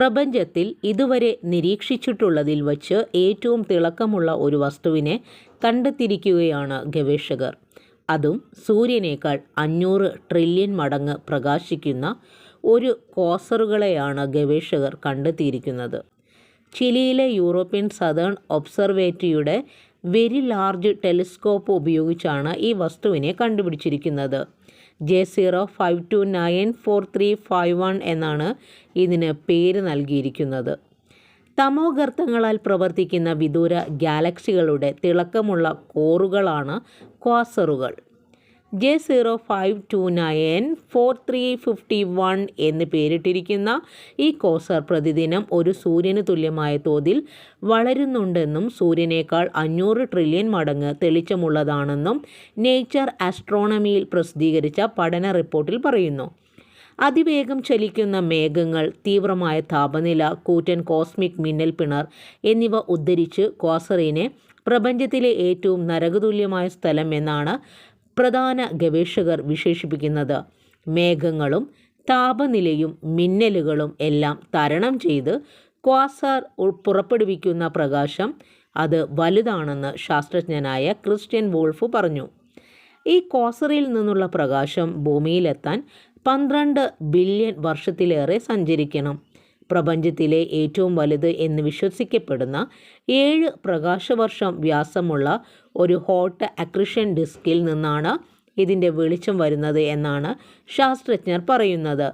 പ്രപഞ്ചത്തിൽ ഇതുവരെ നിരീക്ഷിച്ചിട്ടുള്ളതിൽ വച്ച് ഏറ്റവും തിളക്കമുള്ള ഒരു വസ്തുവിനെ കണ്ടെത്തിയിരിക്കുകയാണ് ഗവേഷകർ. അതും സൂര്യനേക്കാൾ അഞ്ഞൂറ് ട്രില്യൺ മടങ്ങ് പ്രകാശിക്കുന്ന ഒരു കോസറുകളെയാണ് ഗവേഷകർ കണ്ടെത്തിയിരിക്കുന്നത്. ചിലിയിലെ യൂറോപ്യൻ സദേൺ ഒബ്സർവേറ്ററിയുടെ വെരി ലാർജ് ടെലിസ്കോപ്പ് ഉപയോഗിച്ചാണ് ഈ വസ്തുവിനെ കണ്ടുപിടിച്ചിരിക്കുന്നത്. J zero five two nine four three five one എന്നാണ് ഇതിന് പേര് നൽകിയിരിക്കുന്നത്. തമോഗർത്തങ്ങളാൽ പ്രവർത്തിക്കുന്ന വിദൂര ഗാലക്സികളുടെ തിളക്കമുള്ള കോറുകളാണ് ക്വാസറുകൾ. J zero five two nine four three fifty one എന്ന് പേരിട്ടിരിക്കുന്ന ഈ കോസർ പ്രതിദിനം ഒരു സൂര്യന് തുല്യമായ തോതിൽ വളരുന്നുണ്ടെന്നും സൂര്യനേക്കാൾ അഞ്ഞൂറ് ട്രില്യൺ മടങ്ങ് തെളിച്ചമുള്ളതാണെന്നും നേച്ചർ ആസ്ട്രോണമിയിൽ പ്രസിദ്ധീകരിച്ച പഠന റിപ്പോർട്ടിൽ പറയുന്നു. അതിവേഗം ചലിക്കുന്ന മേഘങ്ങൾ തീവ്രമായ താപനില കൂറ്റൻ കോസ്മിക് മിന്നൽ പിണർ എന്നിവ ഉദ്ധരിച്ച് കോസറിനെ പ്രപഞ്ചത്തിലെ ഏറ്റവും നരകതുല്യമായ സ്ഥലം എന്നാണ് പ്രധാന ഗവേഷകർ വിശേഷിപ്പിക്കുന്നത്. മേഘങ്ങളും താപനിലയും മിന്നലുകളും എല്ലാം തരണം ചെയ്ത് ക്വാസാർ പുറപ്പെടുവിക്കുന്ന പ്രകാശം അത് വലുതാണെന്ന് ശാസ്ത്രജ്ഞനായ ക്രിസ്ത്യൻ വോൾഫ് പറഞ്ഞു. ഈ ക്വാസറിൽ നിന്നുള്ള പ്രകാശം ഭൂമിയിലെത്താൻ പന്ത്രണ്ട് ബില്യൺ വർഷത്തിലേറെ സഞ്ചരിക്കണം. പ്രപഞ്ചത്തിലെ ഏറ്റവും വലുത് എന്ന് വിശ്വസിക്കപ്പെടുന്ന ഏഴ് പ്രകാശവർഷം വ്യാസമുള്ള ഒരു ഹോട്ട് അക്രിഷൻ ഡിസ്കിൽ നിന്നാണ് ഇതിന്റെ വെളിച്ചം വരുന്നത് എന്നാണ് ശാസ്ത്രജ്ഞർ പറയുന്നത്.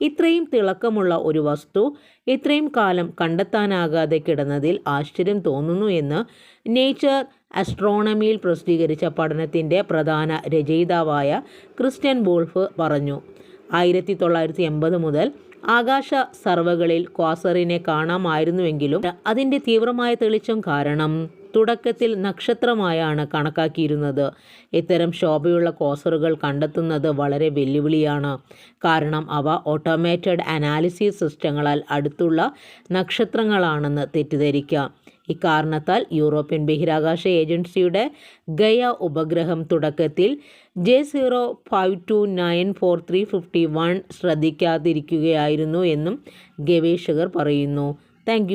ഇത്രയും തിളക്കമുള്ള ഒരു വസ്തു ഇത്രയും കാലം കണ്ടെത്താനാകാതെ കിടന്നതിൽ ആശ്ചര്യം തോന്നുന്നു എന്ന് നേച്ചർ അസ്ട്രോണമിയിൽ പ്രസിദ്ധീകരിച്ച പഠനത്തിന്റെ പ്രധാന രചയിതാവായ ക്രിസ്ത്യൻ വോൾഫ് പറഞ്ഞു. ആയിരത്തി തൊള്ളായിരത്തി എൺപത് മുതൽ ആകാശ സർവകളിൽ ക്വാസറിനെ കാണാമായിരുന്നുവെങ്കിലും അതിന്റെ തീവ്രമായ തെളിച്ചം കാരണം തുടക്കത്തിൽ നക്ഷത്രമായാണ് കണക്കാക്കിയിരുന്നത്. ഇത്തരം ശോഭയുള്ള കോസറുകൾ കണ്ടെത്തുന്നത് വളരെ വെല്ലുവിളിയാണ്. കാരണം അവ ഓട്ടോമേറ്റഡ് അനാലിസിസ് സിസ്റ്റങ്ങളാൽ അടുത്തുള്ള നക്ഷത്രങ്ങളാണെന്ന് തെറ്റിദ്ധരിക്കാം. ഇക്കാരണത്താൽ യൂറോപ്യൻ ബഹിരാകാശ ഏജൻസിയുടെ ഗയ ഉപഗ്രഹം തുടക്കത്തിൽ J zero five two nine four three fifty one ശ്രദ്ധിക്കാതിരിക്കുകയായിരുന്നു എന്നും ഗവേഷകർ പറയുന്നു. താങ്ക്